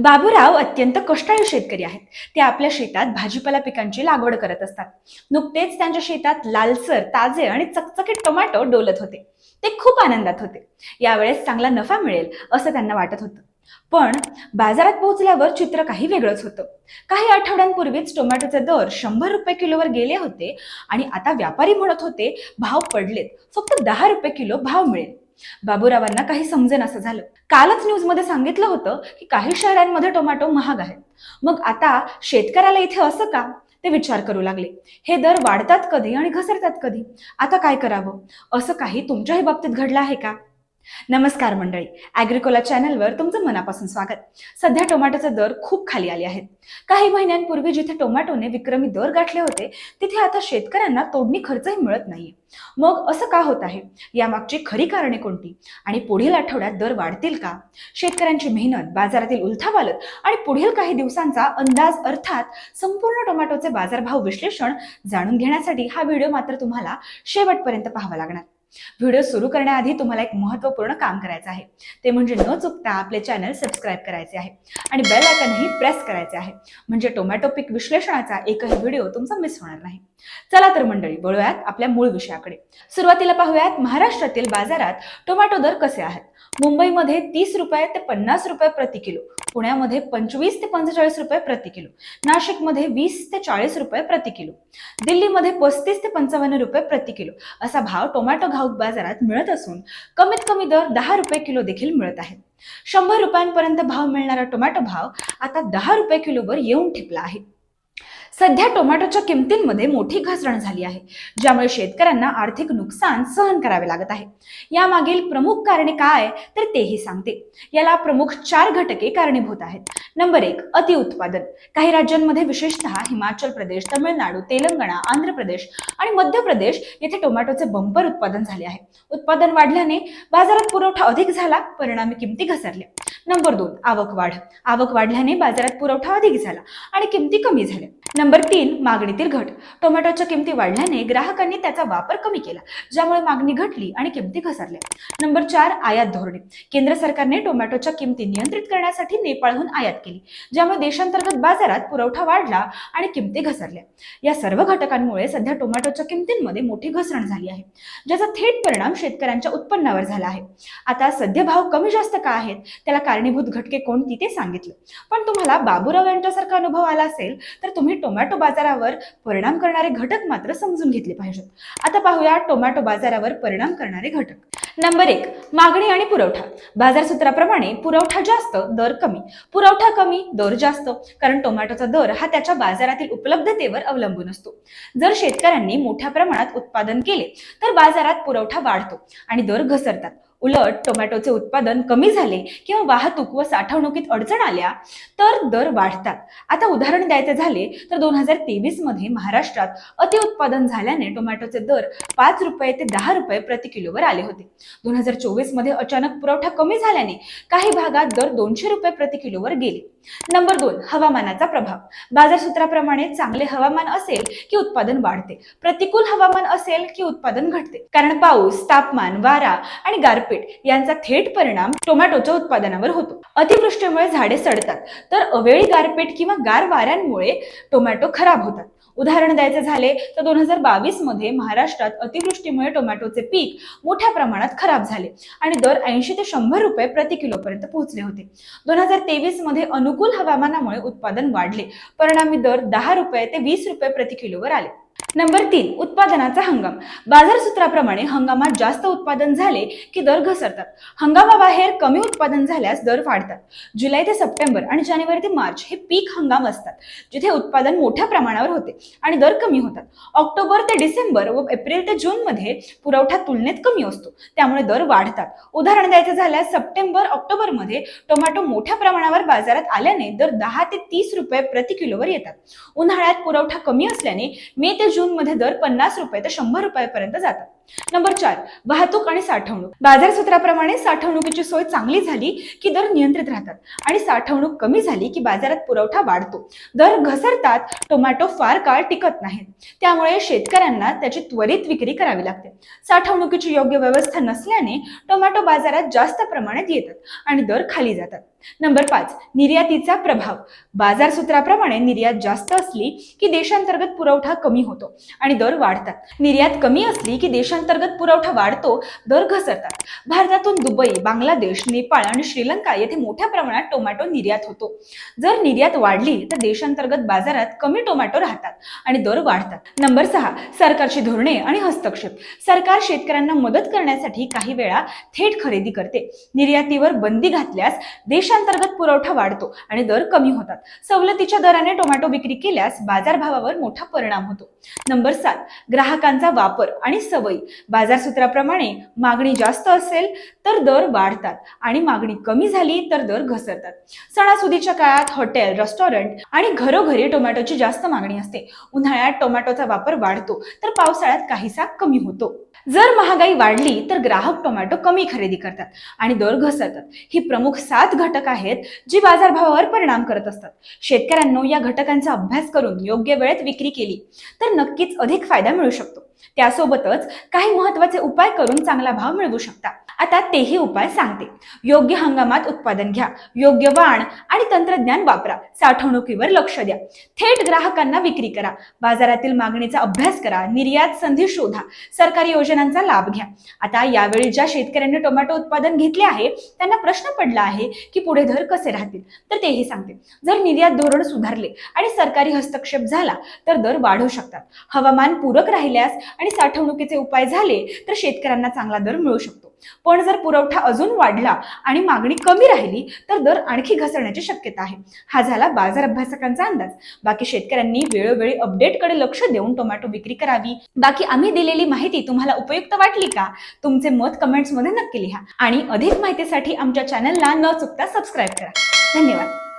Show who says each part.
Speaker 1: बाबूराव अत्यंत कष्टाळू शेतकरी आहेत. ते आपल्या शेतात भाजीपाला पिकांची लागवड करत असतात. नुकतेच त्यांच्या शेतात लालसर ताजे आणि चकचकीत टोमॅटो डोलत होते. ते खूप आनंदात होते. यावेळेस चांगला नफा मिळेल असं त्यांना वाटत होतं. पण बाजारात पोहोचल्यावर चित्र काही वेगळंच होतं. काही आठवड्यांपूर्वीच टोमॅटोचे दर शंभर रुपये किलोवर गेले होते आणि आता व्यापारी म्हणत होते भाव पडलेत. फक्त दहा रुपये किलो भाव मिळेल. बाबूरावांना काही समजेन असं झालं. कालच न्यूजमध्ये सांगितलं होतं की काही शहरांमध्ये टोमॅटो महाग आहेत. मग आता शेतकऱ्याला इथे असं का? ते विचार करू लागले. हे दर वाढतात कधी आणि घसरतात कधी? आता काय करावं? असं काही तुमच्याही बाबतीत घडलं आहे का? नमस्कार मंडळी. ॲग्रिकोला चॅनलवर तुमचं मनापासून स्वागत. सध्या टोमॅटोचे दर खूप खाली आले आहेत. काही महिन्यांपूर्वी जिथे टोमॅटोने विक्रमी दर गाठले होते तिथे आता शेतकऱ्यांना तोडणी खर्चही मिळत नाहीये. मग असं का होत आहे? यामागची खरी कारणे कोणती? आणि पुढील आठवड्यात दर वाढतील का? शेतकऱ्यांची मेहनत बाजारातील उलथापालत आणि पुढील काही दिवसांचा अंदाज अर्थात संपूर्ण टोमॅटोचे बाजारभाव विश्लेषण जाणून घेण्यासाठी हा व्हिडिओ मात्र तुम्हाला शेवटपर्यंत पाहावा लागणार. व्हिडिओ सुरू करण्याआधी तुम्हाला एक महत्त्वपूर्ण काम करायचं आहे. ते म्हणजे न चुकता आपले चॅनल सबस्क्राईब करायचे आहे आणि बेल आयकनही प्रेस करायचे आहे. म्हणजे टोमॅटो पीक विश्लेषणाचा एकही व्हिडिओ तुमचा मिस होणार नाही. चला तर मंडळी बोलूयात आपल्या मूळ विषयाकडे. सुरुवातीला पाहूयात महाराष्ट्रातील बाजारात टोमॅटो दर कसे आहेत? मुंबईमध्ये तीस रुपये ते पन्नास रुपये प्रति किलो पुण्यामध्ये पंचवीस ते पंचेचाळीस रुपये प्रति किलो. नाशिकमध्ये वीस ते चाळीस रुपये प्रति किलो. दिल्लीमध्ये पस्तीस ते पंचावन्न रुपये प्रति किलो. असा भाव टोमॅटो घाऊक बाजारात मिळत असून कमीत कमी दर दहा रुपये किलो देखील मिळत आहे. शंभर रुपयांपर्यंत भाव मिळणारा टोमॅटो भाव आता दहा रुपये किलोवर येऊन ठेपला आहे. सध्या टोमॅटोच्या किमतींमध्ये मोठी घसरण झाली आहे ज्यामुळे शेतकऱ्यांना आर्थिक नुकसान सहन करावे लागत आहे. यामागील प्रमुख कारणे काय तर तेही सांगते. याला प्रमुख चार घटके कारणीभूत आहेत. नंबर एक अतिउत्पादन काही राज्यांमध्ये विशेषतः हिमाचल प्रदेश तमिळनाडू तेलंगणा आंध्र प्रदेश आणि मध्य प्रदेश येथे टोमॅटोचे बंपर उत्पादन झाले आहे. उत्पादन वाढल्याने बाजारात पुरवठा अधिक झाला परिणामी किमती घसरल्या. नंबर दोन आवक वाढ. आवक वाढल्याने बाजारात पुरवठा अधिक झाला आणि किमती कमी झाल्या. नंबर तीन मागणीतील घट. टोमॅटोच्या किमती वाढल्याने ग्राहकांनी त्याचा वापर कमी केला ज्यामुळे मागणी घटली आणि किमती घसरल्या. नंबर चार आयात धोरणे. केंद्र सरकारने टोमॅटोच्या किमती नियंत्रित करण्यासाठी नेपाळहून आयात केली ज्यामुळे देशांतर्गत बाजारात पुरवठा वाढला आणि किमती घसरल्या. या सर्व घटकांमुळे सध्या टोमॅटोच्या किमतींमध्ये मोठी घसरण झाली आहे ज्याचा थेट परिणाम शेतकऱ्यांच्या उत्पन्नावर झाला आहे. आता सध्या भाव कमी जास्त का आहेत त्याला कारणीभूत घटके कोणती ते सांगितलं. पण तुम्हाला बाबूराव यांच्यासारखा अनुभव आला असेल तर तुम्ही टोमॅटो बाजारावर परिणाम करणारे घटक मात्र समजून घेतले पाहिजेत. आता पाहूया टोमॅटो बाजारावर परिणाम करणारे घटक. नंबर एक मागणी आणि पुरवठा. बाजार सूत्राप्रमाणे पुरवठा जास्त दर कमी. पुरवठा कमी दर जास्त कारण टोमॅटोचा दर हा त्याच्या बाजारातील उपलब्धतेवर अवलंबून असतो. जर शेतकऱ्यांनी मोठ्या प्रमाणात उत्पादन केले तर बाजारात पुरवठा वाढतो आणि दर घसरतात. उलट टोमॅटोचे उत्पादन कमी झाले किंवा वाहतूक व साठवणुकीत अडचण आल्या तर दर वाढतात. आता उदाहरण द्यायचे झाले तर दोन हजार तेवीसमध्ये महाराष्ट्रात अतिउत्पादन झाल्याने टोमॅटोचे दर पाच रुपये ते दहा रुपये प्रति किलोवर आले होते. दोन हजार चोवीसमध्ये अचानक पुरवठा कमी झाल्याने काही भागात दर दोनशे रुपये प्रति किलोवर गेले. नंबर दोन हवामानाचा प्रभाव. बाजार सूत्राप्रमाणे चांगले हवामान असेल की उत्पादन वाढते. प्रतिकूल हवामान असेल की उत्पादन घटते. कारण पाऊस तापमान वारा आणि गारपीट यांचा थेट परिणाम टोमॅटोच्या उत्पादनावर होतो. अतिवृष्टीमुळे झाडे सडतात. तर अवेळी गारपीट किंवा गार वाऱ्यांमुळे टोमॅटो खराब होतात. उदाहरण द्यायचे झाले तर दोन हजार बावीसमध्ये महाराष्ट्रात अतिवृष्टीमुळे टोमॅटोचे पीक मोठ्या प्रमाणात खराब झाले आणि दर ऐंशी ते शंभर रुपये प्रति किलोपर्यंत पोहोचले होते. दोन हजार तेवीसमध्ये अनुकूल हवामानामुळे उत्पादन वाढले. परिणामी दर दहा रुपये ते वीस रुपये प्रति किलोवर आले. नंबर तीन उत्पादनाचा हंगाम. बाजार सूत्राप्रमाणे हंगामात जास्त उत्पादन झाले की दर घसरतात. हंगामाबाहेर कमी उत्पादन झाल्यास दर वाढतात. जुलै ते सप्टेंबर आणि जानेवारी ते मार्च हे पीक हंगाम असतात जिथे उत्पादन मोठ्या प्रमाणावर होते आणि दर कमी होतात. ऑक्टोबर ते डिसेंबर व एप्रिल ते जून मध्ये पुरवठा तुलनेत कमी असतो त्यामुळे दर वाढतात. उदाहरण द्यायचं झाल्यास सप्टेंबर ऑक्टोबरमध्ये टोमॅटो मोठ्या प्रमाणावर बाजारात आल्याने दर दहा ते तीस रुपये प्रति किलोवर येतात. उन्हाळ्यात पुरवठा कमी असल्याने मे ते जून मध्ये दर पन्नास रुपये ते शंभर रुपयापर्यंत जातात. नंबर चार वाहतूक आणि साठवणूक. बाजार सूत्राप्रमाणे साठवणुकीची सोय चांगली झाली की दर नियंत्रित राहतात आणि साठवणूक कमी झाली की बाजारात पुरवठा वाढतो. दर घसरतात टोमॅटो फार काळ टिकत नाहीत. त्यामुळे शेतकऱ्यांना त्याची त्वरित विक्री करावी लागते. साठवणुकीची योग्य व्यवस्था नसल्याने टोमॅटो बाजारात जास्त प्रमाणात येतात आणि दर खाली जातात. नंबर पाच निर्यातीचा प्रभाव. बाजार सूत्राप्रमाणे निर्यात जास्त असली की देशांतर्गत पुरवठा कमी होतो आणि दर वाढतात. निर्यात कमी असली की देशांतर्गत पुरवठा वाढतो दर घसरतात. भारतातून दुबई बांगलादेश नेपाळ आणि श्रीलंका येथे मोठ्या प्रमाणात टोमॅटो निर्यात होतो. जर निर्यात वाढली तर देशांतर्गत बाजारात कमी टोमॅटो राहतात आणि दर वाढतात. नंबर सहा सरकारची धोरणे आणि हस्तक्षेप. सरकार शेतकऱ्यांना मदत करण्यासाठी काही वेळा थेट खरेदी करते. निर्यातीवर बंदी घातल्यास देश देशांतर्गत पुरवठा वाढतो आणि दर कमी होतात. सवलतीच्या दराने टोमॅटो विक्री केल्यास बाजारभावावर मोठा परिणाम होतो. नंबर सात ग्राहकांचा वापर आणि सवयी. बाजार सूत्राप्रमाणे मागणी जास्त असेल तर दर वाढतात आणि मागणी कमी झाली तर दर घसरतात. सणासुदीच्या काळात हॉटेल रेस्टॉरंट आणि घरोघरी टोमॅटोची जास्त मागणी असते. उन्हाळ्यात टोमॅटोचा वापर वाढतो तर पावसाळ्यात काहीसा कमी होतो. जर महागाई वाढली तर ग्राहक टोमॅटो कमी खरेदी करतात आणि दर घसरतात. ही प्रमुख सात घटक घटक आहेत जी बाजारभावावर परिणाम करत असतात. शेतकऱ्यांनो या घटकांचा अभ्यास करून योग्य वेळेत विक्री केली तर नक्कीच अधिक फायदा मिळू शकतो. त्यासोबतच काही महत्त्वाचे उपाय करून चांगला भाव मिळवू शकता. आता तेही उपाय सांगते. योग्य हंगामात उत्पादन घ्या. योग्य वाण आणि तंत्रज्ञान वापरा. साठवणुकीवर लक्ष द्या. थेट ग्राहकांना विक्री करा. बाजारातील मागणीचा अभ्यास करा. निर्यात संधी शोधा. सरकारी योजनांचा लाभ घ्या. आता यावेळी ज्या शेतकऱ्यांनी टोमॅटो उत्पादन घेतले आहे त्यांना प्रश्न पडला आहे की पुढे दर कसे राहतील? तर तेही सांगते. जर निर्यात धोरण सुधारले आणि सरकारी हस्तक्षेप झाला तर दर वाढू शकतात. हवामान पूरक राहिल्यास आणि साठवणुकीचे उपाय झाले तर शेतकऱ्यांना चांगला दर मिळू शकतो. पण जर पुरवठा अजून वाढला आणि मागणी कमी राहिली तर दर आणखी घसरण्याची शक्यता आहे. हा झाला बाजार अभ्यासकांचा अंदाज. बाकी शेतकऱ्यांनी वेळोवेळी अपडेटकडे लक्ष देऊन टोमॅटो विक्री करावी. बाकी आम्ही दिलेली माहिती तुम्हाला उपयुक्त वाटली का? तुमचे मत कमेंट्समध्ये नक्की लिहा. आणि अधिक माहितीसाठी आमच्या चॅनलला न चुकता सबस्क्राईब करा. धन्यवाद.